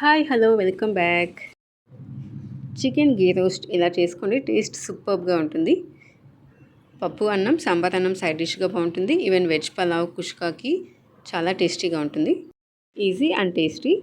Hi hello welcome back. Chicken ghee roast ఇలా చేసుకోండి taste సూపర్గా ఉంటుంది. పప్పు అన్నం సాంబార్ అన్నం సైడ్ డిష్గా బాగుంటుంది. ఈవెన్ వెజ్ పలావ్ కుష్కాకి చాలా టేస్టీగా ఉంటుంది. Easy and tasty.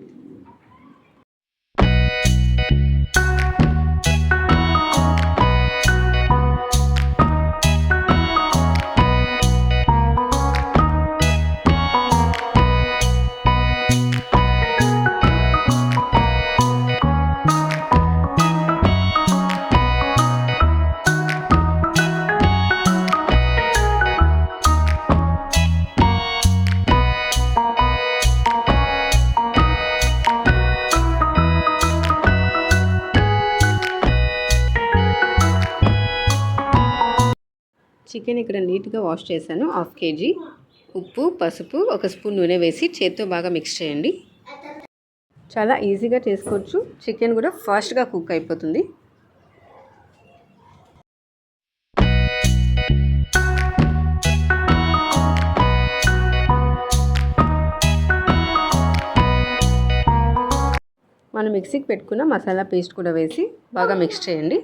చికెన్ ఇక్కడ నీట్గా వాష్ చేశాను. హాఫ్ కేజీ ఉప్పు పసుపు ఒక స్పూన్ నూనె వేసి చేత్తో బాగా మిక్స్ చేయండి. చాలా ఈజీగా చేసుకోవచ్చు. చికెన్ కూడా ఫాస్ట్గా కుక్ అయిపోతుంది. మనం మిక్సీకి పెట్టుకున్న మసాలా పేస్ట్ కూడా వేసి బాగా మిక్స్ చేయండి.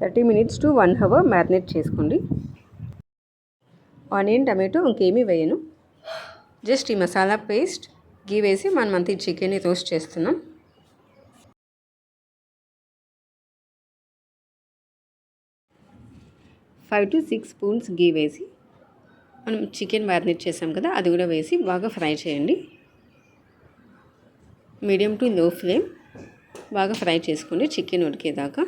Thirty minutes to one hour marinate చేసుకోండి. ఆనియన్ టమాటో ఇంకేమీ వేయను. జస్ట్ ఈ మసాలా పేస్ట్ గీ వేసి మనం అంత ఈ చికెన్ని రోస్ట్ చేస్తున్నాం. Five to six spoons ghee వేసి మనం చికెన్ మ్యారినేట్ చేసాం కదా అది కూడా వేసి బాగా ఫ్రై చేయండి. మీడియం టు లో ఫ్లేమ్ బాగా ఫ్రై చేసుకోండి చికెన్ ఉడికేదాకా.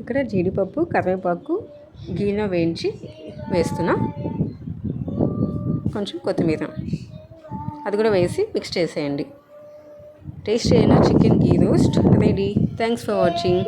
ఇక్కడ జీడిపప్పు కరివేపాకు గీలో వేయించి వేస్తున్నా. కొంచెం కొత్తిమీర. అది కూడా వేసి మిక్స్ చేసేయండి. టేస్ట్ అయిన chicken ghee roast. Ready thanks for watching